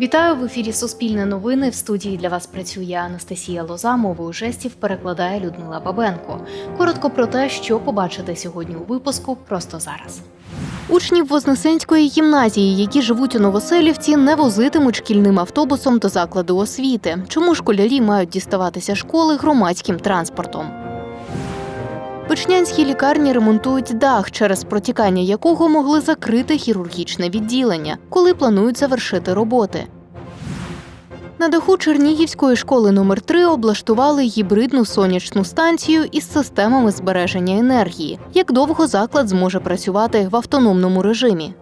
Вітаю в ефірі Суспільне новини. В студії для вас працює Анастасія Лоза. Мовою жестів перекладає Людмила Бабенко. Коротко про те, що побачите сьогодні у випуску, просто зараз. Учнів Вознесенської гімназії, які живуть у Новоселівці, не возитимуть шкільним автобусом до закладу освіти. Чому школярі мають діставатися школи громадським транспортом? Печнянській лікарні ремонтують дах, через протікання якого могли закрити хірургічне відділення, коли планують завершити роботи. На даху Чернігівської школи номер 3 облаштували гібридну сонячну станцію із системами збереження енергії. Як довго заклад зможе працювати в автономному режимі?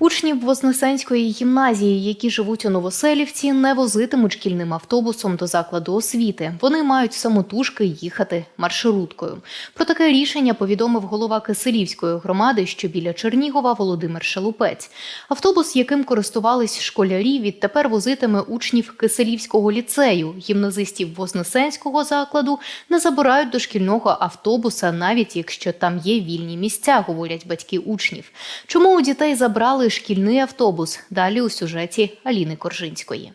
Учнів Вознесенської гімназії, які живуть у Новоселівці, не возитимуть шкільним автобусом до закладу освіти. Вони мають самотужки їхати маршруткою. Про таке рішення повідомив голова Киселівської громади, що біля Чернігова Володимир Шелупець. Автобус, яким користувались школярі, відтепер возитиме учнів Киселівського ліцею. Гімназистів Вознесенського закладу не забирають до шкільного автобуса, навіть якщо там є вільні місця, говорять батьки учнів. Чому у дітей забрали шкільний автобус? Далі у сюжеті Аліни Коржинської.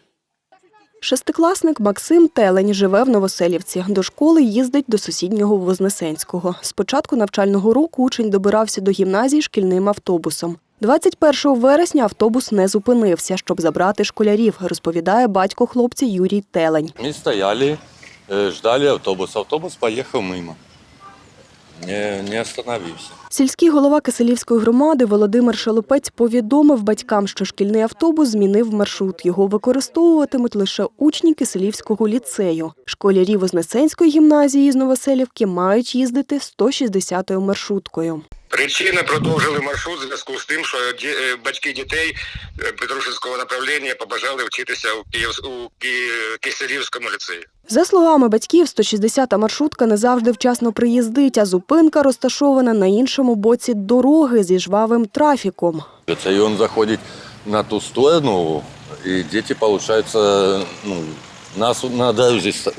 Шестикласник Максим Телень живе в Новоселівці. До школи їздить до сусіднього Вознесенського. З початку навчального року учень добирався до гімназії шкільним автобусом. 21 вересня автобус не зупинився, щоб забрати школярів, розповідає батько хлопця Юрій Телень. Мы стояли, э, ждали автобус. Автобус поехал мимо. Не, не остановился. Сільський голова Киселівської громади Володимир Шалопець повідомив батькам, що шкільний автобус змінив маршрут. Його використовуватимуть лише учні Киселівського ліцею. Школярі Вознесенської гімназії з Новоселівки мають їздити 160-ю маршруткою. Причина продовжили маршрут в зв'язку з тим, що е, батьки дітей е, Петрушинського направлення побажали вчитися у у Киселівському ліцеї. За словами батьків, 160-та маршрутка не завжди вчасно приїздить, а зупинка розташована на іншому боці дороги зі жвавим трафіком. И он заходит на ту сторону, и дети, получается, ну, нас на дорозі с-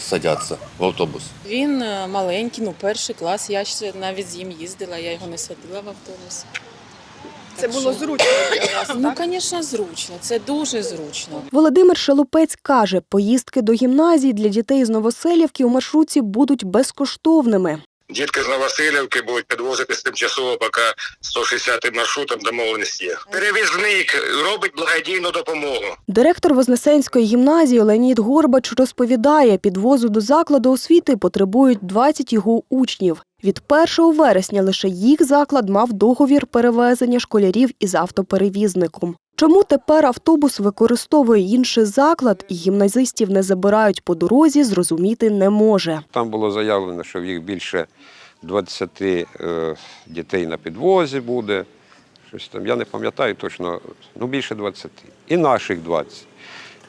в автобус. Він е, маленький, ну перший клас. Я ще навіть з ним їздила, я його не садила в автобус. Це було зручно для вас, Ну, звісно, зручно. Це дуже зручно. Володимир Шалупець каже, поїздки до гімназії для дітей з Новоселівки у маршрутці будуть безкоштовними. Дітки з Новосилівки будуть підвозитись тимчасово, поки 160 маршрутом домовленість є. Перевізник робить благодійну допомогу. Директор Вознесенської гімназії Леонід Горбач розповідає, підвозу до закладу освіти потребують 20 його учнів. Від 1 вересня лише їх заклад мав договір перевезення школярів із автоперевізником. Чому тепер автобус використовує інший заклад і гімназистів не забирають по дорозі, зрозуміти не може. Там було заявлено, що в їх більше 20 е, дітей на підвозі буде. Щось там, я не пам'ятаю точно, ну більше 20. І наших 20.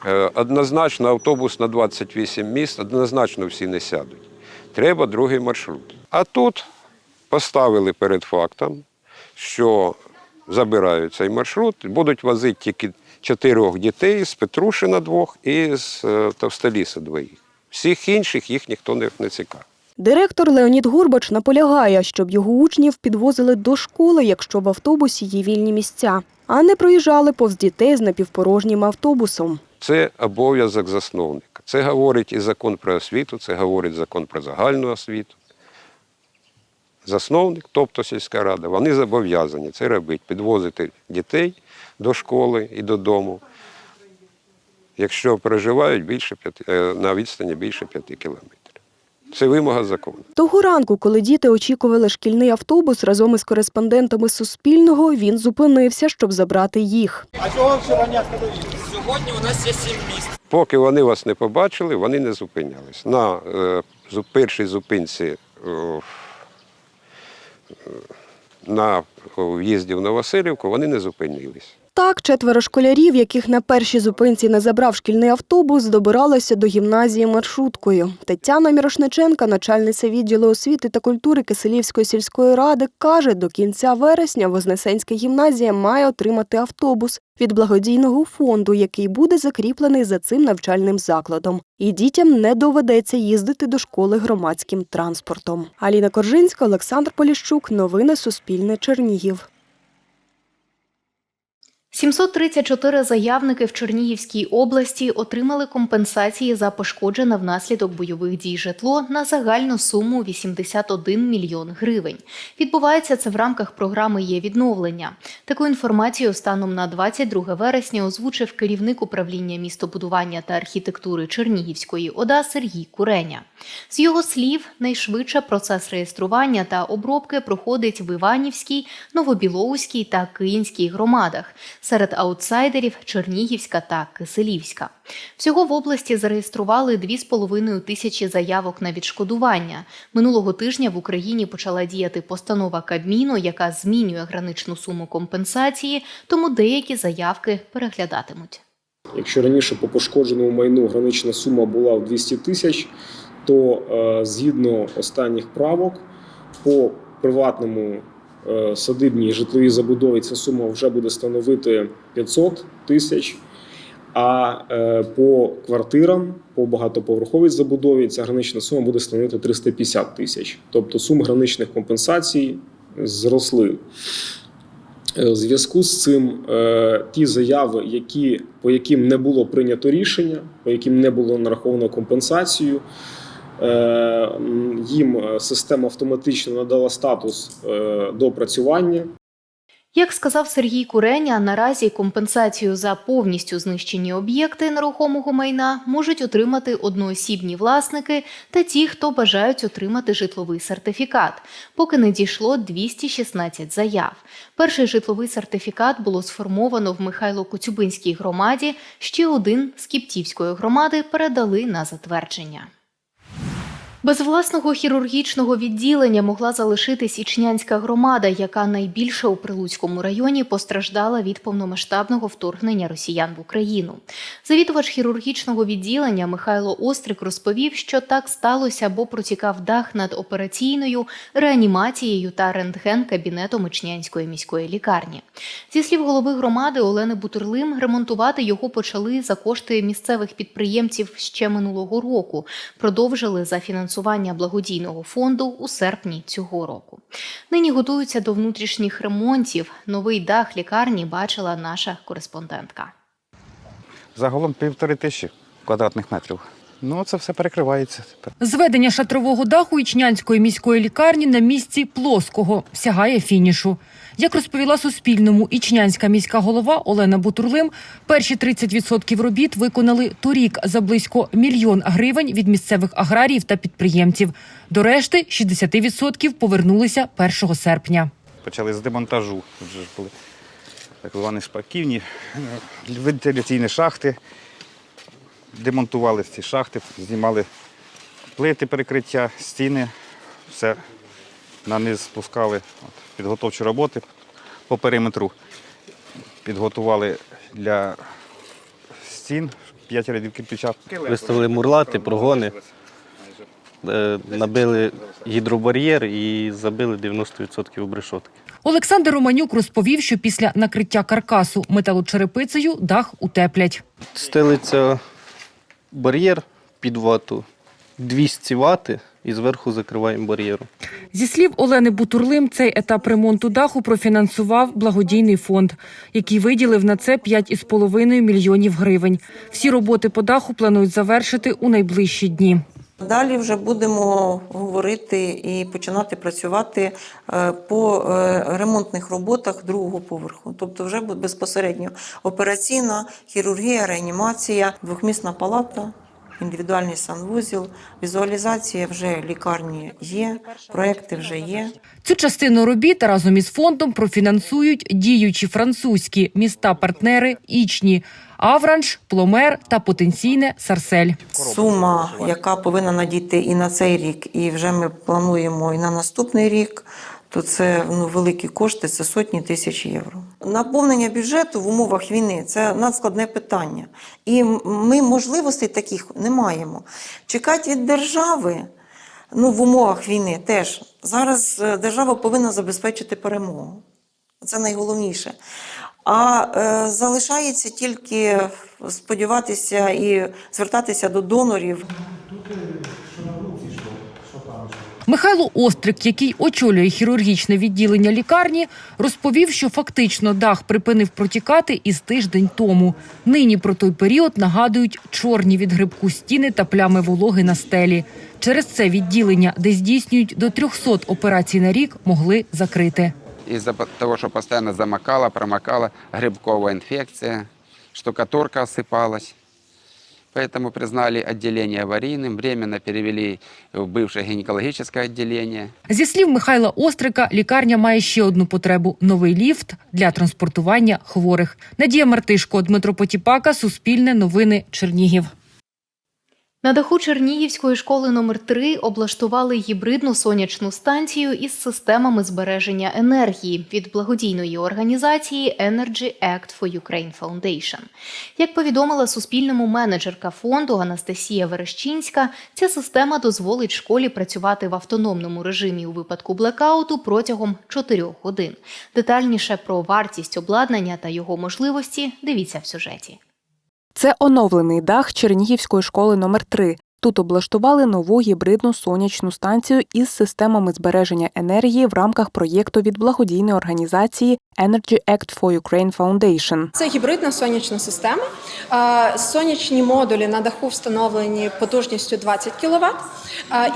Е, однозначно автобус на 28 місць, однозначно всі не сядуть. Треба другий маршрут. А тут поставили перед фактом, що забирають цей маршрут, будуть возити тільки чотирьох дітей з Петрушина двох і з е, Товстоліса двоїх. Всіх інших їх ніхто не, цікавить. Директор Леонід Горбач наполягає, щоб його учнів підвозили до школи, якщо в автобусі є вільні місця, а не проїжджали повз дітей з напівпорожнім автобусом. Це обов'язок засновника. Це говорить і закон про освіту, це говорить закон про загальну освіту. Засновник, тобто сільська рада, вони зобов'язані це робити, підвозити дітей до школи і додому, якщо проживають більше п'яти, е, на відстані більше п'яти кілометрів. Це вимога закону. Того ранку, коли діти очікували шкільний автобус разом із кореспондентами Суспільного, він зупинився, щоб забрати їх. А чого сьогодні Сьогодні у нас є сім місць. Поки вони вас не побачили, вони не зупинялись. На е, першій зупинці е, в- на в'їзді в Новосилівку вони не зупинились. Так, четверо школярів, яких на першій зупинці не забрав шкільний автобус, добиралися до гімназії маршруткою. Тетяна Мірошниченка, начальниця відділу освіти та культури Киселівської сільської ради, каже, до кінця вересня Вознесенська гімназія має отримати автобус від благодійного фонду, який буде закріплений за цим навчальним закладом. І дітям не доведеться їздити до школи громадським транспортом. Аліна Коржинська, Олександр Поліщук. Новини Суспільне Чернігів. 734 заявники в Чернігівській області отримали компенсації за пошкоджене внаслідок бойових дій житло на загальну суму 81 мільйон гривень. Відбувається це в рамках програми є відновлення. Таку інформацію станом на 22 вересня озвучив керівник управління містобудування та архітектури Чернігівської ОДА Сергій Куреня. З його слів, найшвидше процес реєстрування та обробки проходить в Іванівській, Новобілоуській та Київській громадах. Серед аутсайдерів Чернігівська та Киселівська. Всього в області зареєстрували 2,5 тисячі заявок на відшкодування. Минулого тижня в Україні почала діяти постанова Кабміну, яка змінює граничну суму компенсації, тому деякі заявки переглядатимуть. Якщо раніше по пошкодженому майну гранична сума була в 200 тисяч, то е, згідно останніх правок по приватному е, садибній житловій забудові ця сума вже буде становити 500 тисяч. А е, по квартирам, по багатоповерховій забудові ця гранична сума буде становити 350 тисяч. Тобто суми граничних компенсацій зросли. Е, В зв'язку з цим ті заяви, які, по яким не було прийнято рішення, по яким не було нараховано компенсацію, їм е, система автоматично надала статус е, доопрацювання. Як сказав Сергій Куреня, наразі компенсацію за повністю знищені об'єкти нерухомого майна можуть отримати одноосібні власники та ті, хто бажають отримати житловий сертифікат, поки не дійшло 216 заяв. Перший житловий сертифікат було сформовано в Михайло-Коцюбинській громаді. Ще один з Кіптівської громади передали на затвердження. Без власного хірургічного відділення могла залишитись Ічнянська громада, яка найбільше у Прилуцькому районі постраждала від повномасштабного вторгнення росіян в Україну. Завідувач хірургічного відділення Михайло Острик розповів, що так сталося, бо протікав дах над операційною, реанімацією та рентген-кабінетом Ічнянської міської лікарні. Зі слів голови громади Олени Бутурлим, ремонтувати його почали за кошти місцевих підприємців ще минулого року. Продовжили за фінансування благодійного фонду у серпні цього року. Нині готуються до внутрішніх ремонтів. Новий дах лікарні бачила наша кореспондентка. Загалом півтори тисячі квадратних метрів. Ну, це все перекривається тепер. Зведення шатрового даху Ічнянської міської лікарні на місці плоского сягає фінішу. Як розповіла Суспільному ічнянська міська голова Олена Бутурлим, перші 30% робіт виконали торік за близько мільйон гривень від місцевих аграріїв та підприємців. До решти 60% повернулися 1 серпня. Почали з демонтажу. Тут же були так звані шпаківні, е, вентиляційні шахти. Демонтували ці шахти, знімали плити перекриття, стіни, все на низ спускали. От, підготовчі роботи по периметру. Підготували для стін 5 рядів кирпича. Виставили мурлати, прогони, е, набили гідробар'єр і забили 90% обрешотки. Олександр Романюк розповів, що після накриття каркасу металочерепицею дах утеплять. Стелиться бар'єр під вату 200 вати і зверху закриваємо бар'єром. Зі слів Олени Бутурлим, цей етап ремонту даху профінансував благодійний фонд, який виділив на це 5,5 мільйонів гривень. Всі роботи по даху планують завершити у найближчі дні. Далі вже будемо говорити і починати працювати е, по е, ремонтних роботах другого поверху. Тобто, вже безпосередньо операційна, хірургія, реанімація, двохмісна палата. Індивідуальний санвузіл, візуалізація вже лікарні є, проекти вже є. Цю частину робіт разом із фондом профінансують діючі французькі міста-партнери Ічні, Авранж, Пломер та потенційне Сарсель. Сума, яка повинна надійти і на цей рік, і вже ми плануємо і на наступний рік, то це ну, великі кошти, це сотні тисяч євро. Наповнення бюджету в умовах війни це надскладне питання. І ми можливостей таких не маємо. Чекати від держави ну, в умовах війни теж. Зараз е, держава повинна забезпечити перемогу. Це найголовніше. А е, залишається тільки сподіватися і звертатися до донорів. Михайло Острик, який очолює хірургічне відділення лікарні, розповів, що фактично дах припинив протікати із тиждень тому. Нині про той період нагадують чорні від грибку стіни та плями вологи на стелі. Через це відділення, де здійснюють до 300 операцій на рік, могли закрити Из-за по- того, что постоянно замокала, промокала, грибковая инфекция, штукатурка осыпалась. Поэтому признали отделение аварийным, временно перевели в бывшее гинекологическое отделение. Зі слів Михайла Острика, лікарня має ще одну потребу новий ліфт для транспортування хворих. Надія Мартишко, Дмитро Потіпака, Суспільне новини, Чернігів. На даху Чернігівської школи номер 3 облаштували гібридну сонячну станцію із системами збереження енергії від благодійної організації Energy Act for Ukraine Foundation. Як повідомила Суспільному менеджерка фонду Анастасія Верещинська, ця система дозволить школі працювати в автономному режимі у випадку блекауту протягом 4 годин. Детальніше про вартість обладнання та його можливості дивіться в сюжеті. Це оновлений дах Чернігівської школи номер 3 Тут облаштували нову гібридну сонячну станцію із системами збереження енергії в рамках проєкту від благодійної організації Energy Act for Ukraine Foundation. Це гібридна сонячна система. Е, Сонячні модулі на даху встановлені потужністю 20 кВт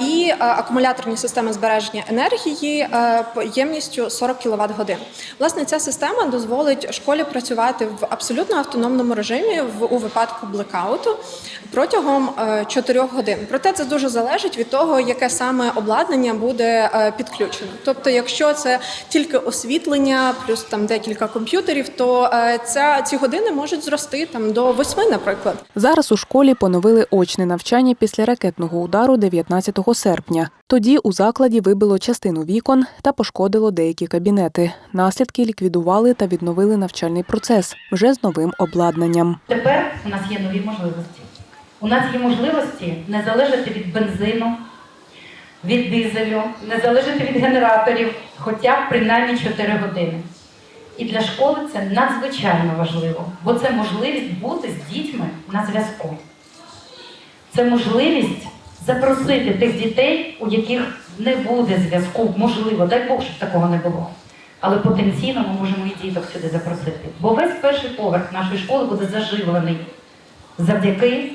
і е, акумуляторні системи збереження енергії е, ємністю 40 кВт годин. Власне, ця система дозволить школі працювати в абсолютно автономному режимі у випадку блекауту протягом 4 годин. Проте це дуже залежить від того, яке саме обладнання буде е, підключено. Тобто, якщо це тільки освітлення, плюс там декілька комп'ютерів, то е, ця ці години можуть зрости там до 8, наприклад. Зараз у школі поновили очне навчання після ракетного удару 19 серпня. Тоді у закладі вибило частину вікон та пошкодило деякі кабінети. Наслідки ліквідували та відновили навчальний процес вже з новим обладнанням. Тепер у нас є нові можливості. У нас є можливості не залежати від бензину, від дизелю, не залежати від генераторів, хоча б принаймні 4 години. І для школи це надзвичайно важливо, бо це можливість бути з дітьми на зв'язку. Це можливість запросити тих дітей, у яких не буде зв'язку, можливо, дай Бог, щоб такого не було. Але потенційно ми можемо і діток сюди запросити. Бо весь перший поверх нашої школи буде заживлений завдяки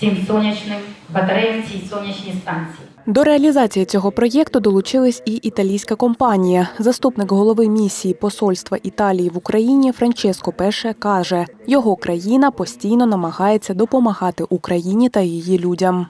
цим сонячним батареям, цій сонячній станції. До реалізації цього проєкту долучилась і італійська компанія. Заступник голови місії посольства Італії в Україні Франческо Пеше каже, його країна постійно намагається допомагати Україні та її людям.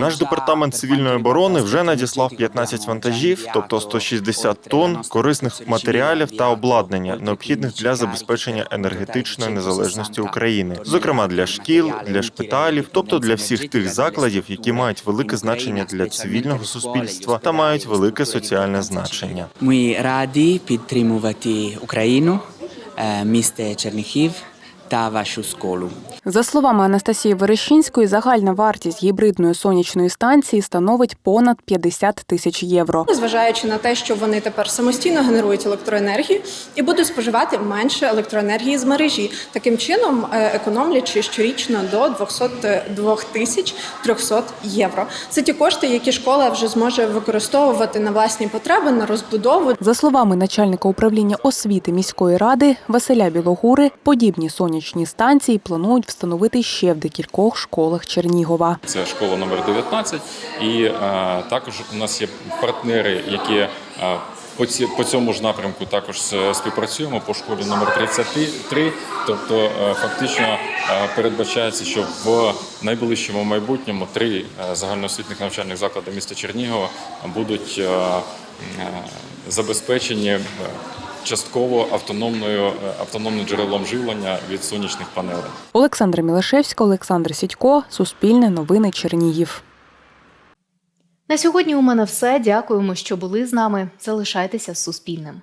Наш департамент цивільної оборони вже надіслав 15 вантажів, тобто 160 тонн корисних матеріалів та обладнання, необхідних для забезпечення енергетичної незалежності України, зокрема для шкіл, для шпиталів, тобто для всіх тих закладів, які мають велике значення для цивільного суспільства та мають велике соціальне значення. Ми раді підтримувати Україну, е, місто Черніхів та вашу школу. За словами Анастасії Верещинської, загальна вартість гібридної сонячної станції становить понад 50 тисяч євро. Незважаючи на те, що вони тепер самостійно генерують електроенергію і будуть споживати менше електроенергії з мережі, таким чином е, економлячи щорічно до 202 тисяч 300 євро. Це ті кошти, які школа вже зможе використовувати на власні потреби, на розбудову. За словами начальника управління освіти міської ради Василя Білогури, подібні сонячні станції планують встановити ще в декількох школах Чернігова. Це школа номер 19. І е, також у нас є партнери, які е, по, цьому ж напрямку також співпрацюємо по школі номер 33. Тобто, е, фактично передбачається, що в найближчому майбутньому три загальноосвітних навчальних заклади міста Чернігова будуть забезпечені. Частково автономною е, автономним джерелом живлення від сонячних панелей. Олександра Мілашевська, Олександр Сідько, Суспільне новини Чернігів. На сьогодні у мене все. Дякуємо, що були з нами. Залишайтеся з Суспільним.